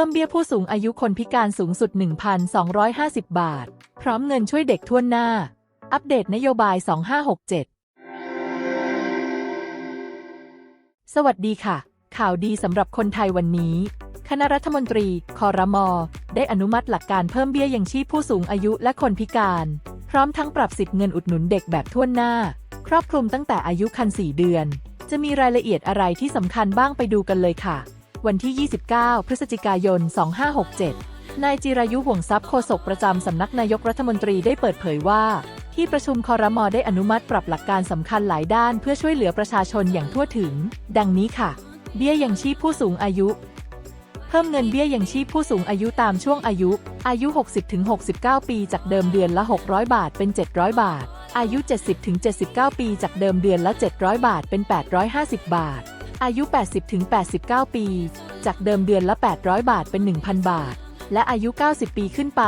พิ่มเบี้ยผู้สูงอายุคนพิการสูงสุด 1,250 บาท พร้อมเงินช่วยเด็กทั่วหน้า อัปเดตนโยบาย 2567 สวัสดีค่ะ ข่าวดีสำหรับคนไทยวันนี้ คณะรัฐมนตรี คอรมอ ได้อนุมัติหลักการเพิ่มเบี้ยยังชีพผู้สูงอายุและคนพิการ พร้อมทั้งปรับสิทธิ์เงินอุดหนุนเด็กแบบทั่วหน้า ครอบคลุมตั้งแต่อายุคัน 4 เดือน จะมีรายละเอียดอะไรที่สำคัญบ้างไปดูกันเลยค่ะ วันที่ 29 พฤศจิกายน 2567 นายจิรายุห่วงทรัพย์โฆษกประจำสำนักนายกรัฐมนตรีได้เปิดเผยว่า ที่ประชุมคอรมอได้อนุมัติปรับหลักการสำคัญหลายด้านเพื่อช่วยเหลือประชาชนอย่างทั่วถึง ดังนี้ค่ะ เบี้ยยังชีพผู้สูงอายุเพิ่มเงินเบี้ยยังชีพผู้สูงอายุตามช่วงอายุ อายุ 60-69 ปีจากเดิมเดือนละ 600 บาทเป็น 700 บาท อายุ 70-79 ปีจากเดิมเดือนละ 700 บาทเป็น 850 บาท อายุ 80-89 ปี จากเดิมเดือนละ 800 บาทเป็น 1,000 บาท และอายุ 90 ปีขึ้นไป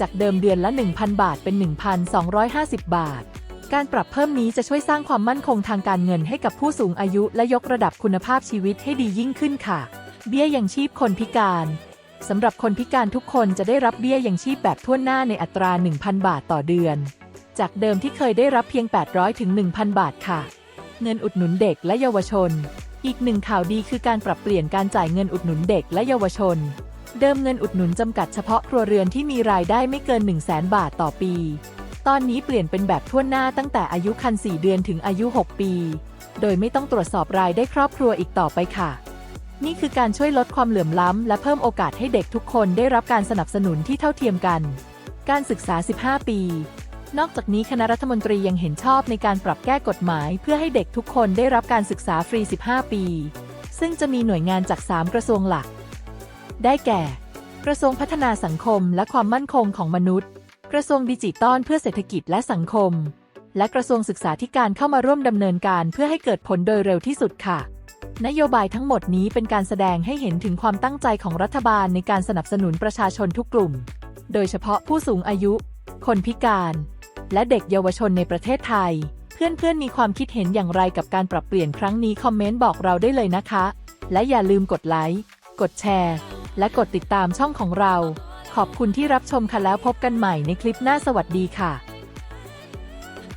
จากเดิมเดือนละ 1,000 บาทเป็น 1,250 บาท การปรับเพิ่มนี้จะช่วยสร้างความมั่นคงทางการเงินให้กับผู้สูงอายุและยกระดับคุณภาพชีวิตให้ดียิ่งขึ้นค่ะ เบี้ยยังชีพคนพิการสำหรับคนพิการทุกคนจะได้รับเบี้ยยังชีพแบบทั่วหน้าในอัตรา 1,000 บาทต่อเดือน จากเดิมที่เคยได้รับเพียง 800ถึง1,000 บาทค่ะ เงินอุดหนุนเด็กและเยาวชน อีกหนึ่งข่าวดีคือการปรับเปลี่ยนการจ่ายเงินอุดหนุนเด็กและเยาวชน เดิมเงินอุดหนุนจำกัดเฉพาะครัวเรือนที่มีรายได้ไม่เกิน 1 0 0 0 0แบาทต่อปี ตอนนี้เปลี่ยนเป็นแบบทั่วหน้าตั้งแต่อายุคัน 4 เดือนถึงอายุ 6 ปี โดยไม่ต้องตรวจสอบรายได้ครอบครัวอีกต่อไปค่ะ นี่คือการช่วยลดความเหลื่อมล้ำ และเพิ่มโอกาสให้เด็กทุกคนได้รับการสนับสนุนที่เท่าเทียมกัน การศึกษา 15 ปี นอกจากนี้คณะรัฐมนตรียังเห็นชอบในการปรับแก้กฎหมาย เพื่อให้เด็กทุกคนได้รับการศึกษาฟรี 15 ปี ซึ่งจะมีหน่วยงานจาก 3 กระทรวงหลัก ได้แก่ กระทรวงพัฒนาสังคมและความมั่นคงของมนุษย์ กระทรวงดิจิตอลเพื่อเศรษฐกิจและสังคม และกระทรวงศึกษาธิการเข้ามาร่วมดำเนินการเพื่อให้เกิดผลโดยเร็วที่สุดค่ะ นโยบายทั้งหมดนี้เป็นการแสดงให้เห็นถึงความตั้งใจของรัฐบาลในการสนับสนุนประชาชนทุกกลุ่ม โดยเฉพาะผู้สูงอายุ คนพิการ และเด็กเยาวชนในประเทศไทย เพื่อนๆมีความคิดเห็นอย่างไรกับการปรับเปลี่ยนครั้งนี้คอมเมนต์บอกเราได้เลยนะคะ และอย่าลืมกดไลค์ กดแชร์ และกดติดตามช่องของเรา ขอบคุณที่รับชมค่ะแล้วพบกันใหม่ในคลิปหน้าสวัสดีค่ะ